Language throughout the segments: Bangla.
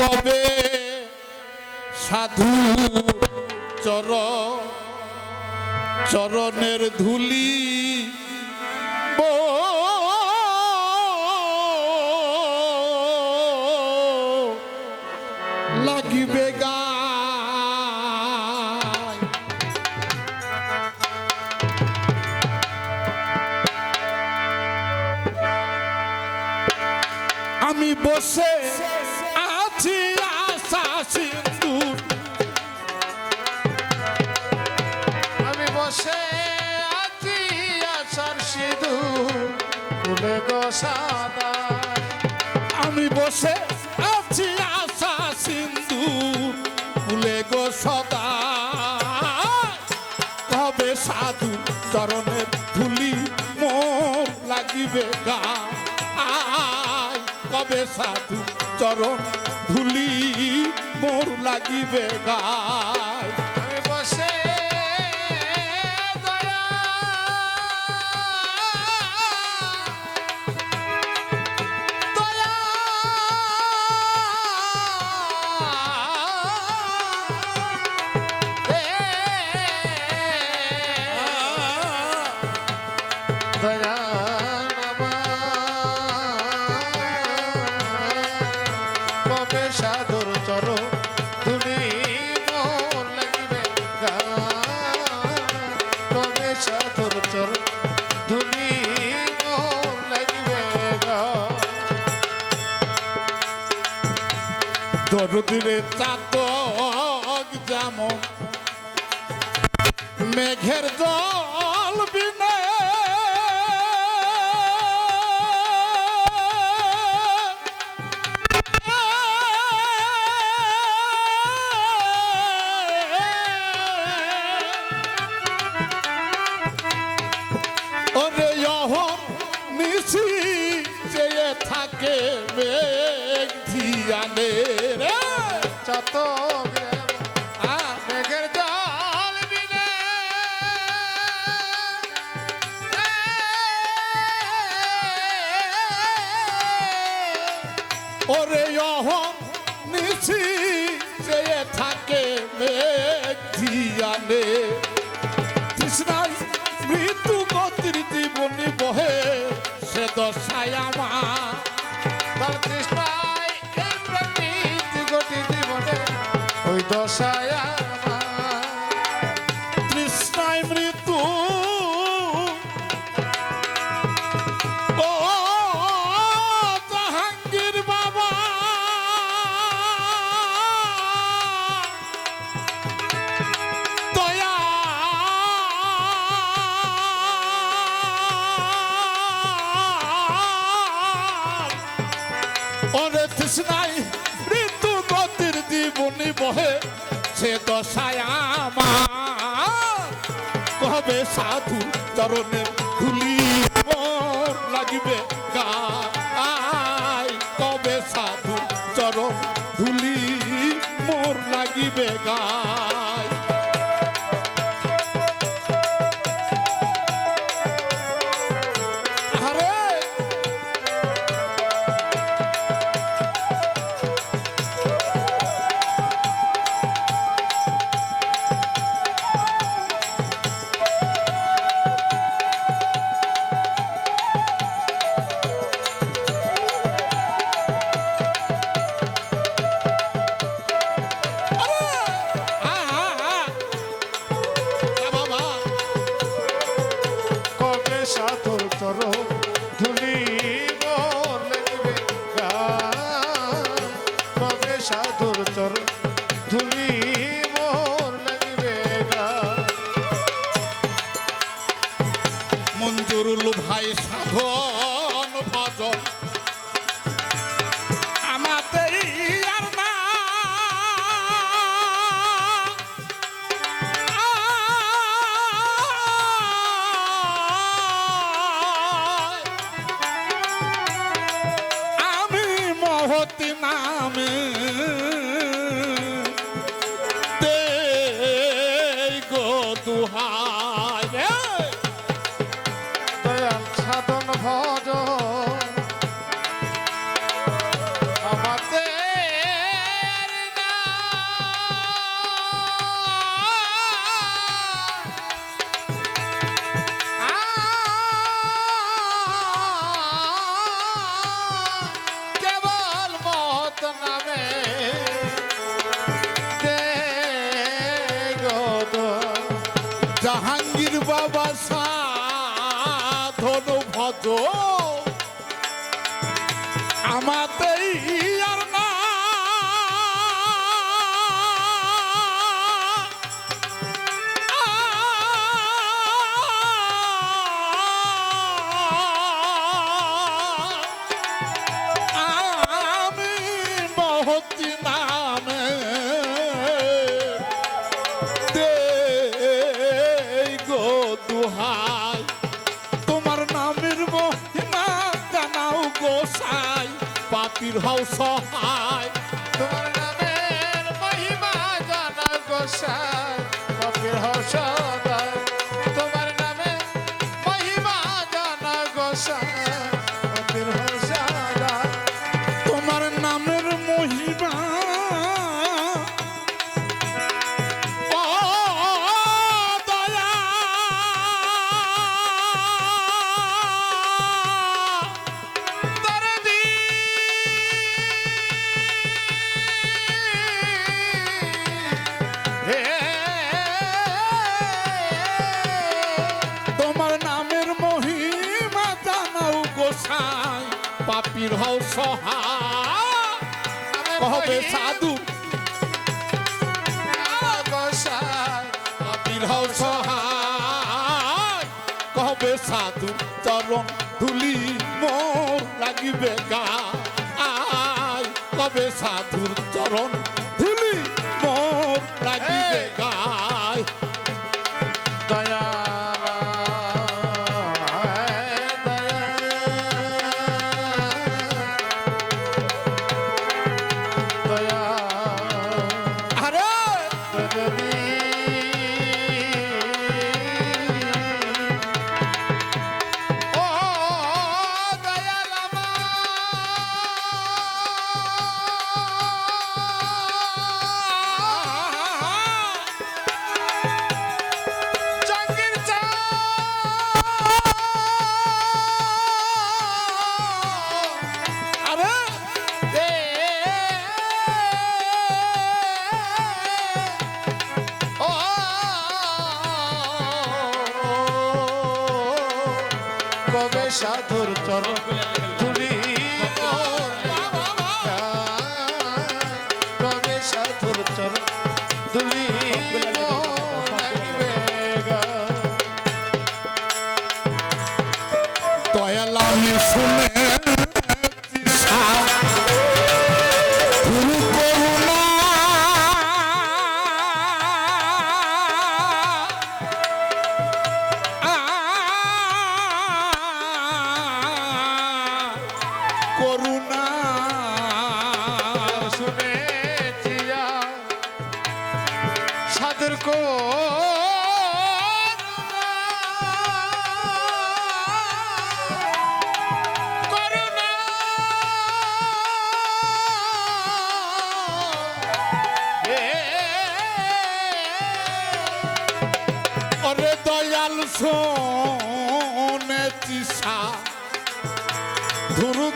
কবে সাধু চর চরণের ধুলি লাগিবে গায় আমি বসে সিন্দুর আমি বসে আছি আসার সিধু ফুলে গো সাদা আমি বসে আছি আশা সিন্ধু ফুলে গো সদা কবে সাধু চরণের ধুলি মোর লাগিবে গা। কবে সাধু চরণ মোর লাগিবে গায় বসে সাধুর চর দরদিরে চাতক যেমন। মেঘের জল বিনে। থাকে ওরে অহর নিশি চেয়ে থাকে মেঘ ধিয়ানে তৃষ্ণায় মৃত্যু গতির জীবনী বহে, সে দশায় আমার দশায় কবে সাধু চরণে ধুলি মোর লাগবে গাই। কবে সাধু চরণ ধুলি মোর লাগিবে গায় Namah সহায়। তোমার নামের মহিমা জানা গোসাই। কপির হর্ষ বীর হও সহা হবে সাধু। বীর হও সহা কবে সাধু, চরণ ধুলি মোর লাগিবে গা। আয় কবে সাধুর চরণ হবে সাধুর চরণ। তুলি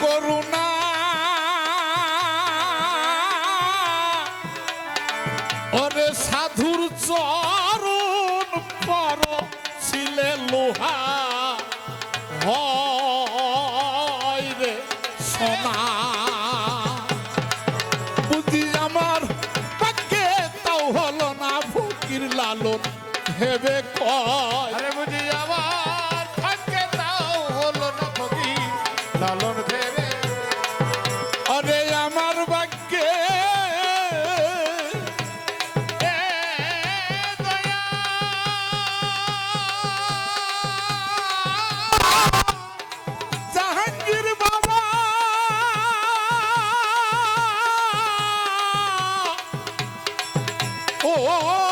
করু 哦哦哦。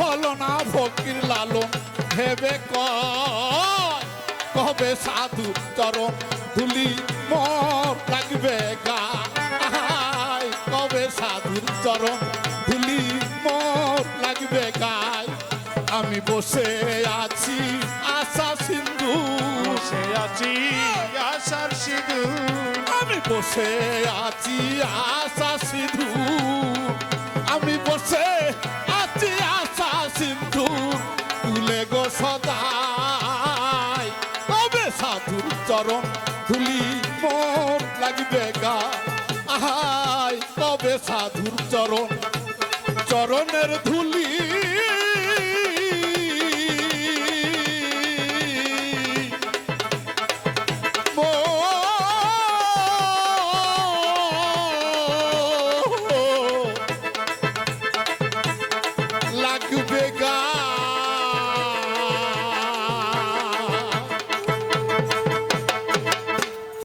হলো না ফকির লালন ভেবে কবে সাধু চরণ ধুলি মর লাগবে গায় কবে সাধুর চরণ ধুলি মর লাগবে গায় আমি বসে আছি আশা সিন্ধু। বসে আছি আশার সিঁদু আমি বসে আছি আশা সিধু আমি বসে লাগবে গা আহাই তবে সাধুর চরণ।